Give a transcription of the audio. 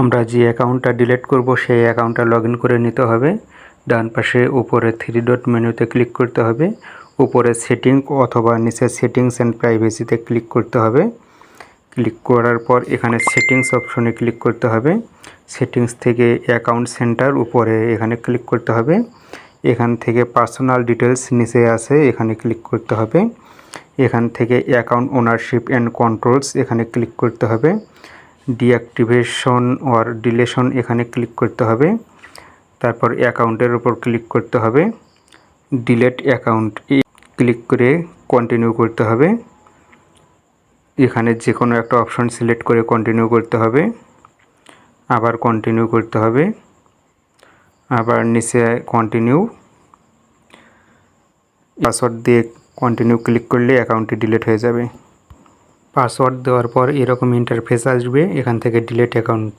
আমরা যে অ্যাকাউন্টটা ডিলিট করব, সেই অ্যাকাউন্টটা লগ করে নিতে হবে। ডান পাশে উপরে থ্রি ডট মেনুতে ক্লিক করতে হবে। উপরে সেটিং অথবা নিচে সেটিংস অ্যান্ড প্রাইভেসিতে ক্লিক করতে হবে। ক্লিক করার পর এখানে সেটিংস অপশনে ক্লিক করতে হবে। সেটিংস থেকে অ্যাকাউন্ট সেন্টার উপরে এখানে ক্লিক করতে হবে। এখান থেকে পার্সোনাল ডিটেলস নিচে আছে, এখানে ক্লিক করতে হবে। এখান থেকে অ্যাকাউন্ট ওনারশিপ অ্যান্ড কন্ট্রোলস এখানে ক্লিক করতে হবে। ডিঅ্যাক্টিভেশন অর ডিলেশন এখানে ক্লিক করতে হবে। তারপর অ্যাকাউন্টের উপর ক্লিক করতে হবে। ডিলেট অ্যাকাউন্ট ক্লিক করে কন্টিনিউ করতে হবে। এখানে যে কোনো একটা অপশন সিলেক্ট করে কন্টিনিউ করতে হবে। আবার কন্টিনিউ করতে হবে। আবার নিচে কন্টিনিউ পাসওয়ার্ড দিয়ে কন্টিনিউ ক্লিক করলে অ্যাকাউন্টটি ডিলিট হয়ে যাবে। পাসওয়ার্ড দেওয়ার পর এরকম ইন্টারফেস আসবে এখান থেকে ডিলেট অ্যাকাউন্ট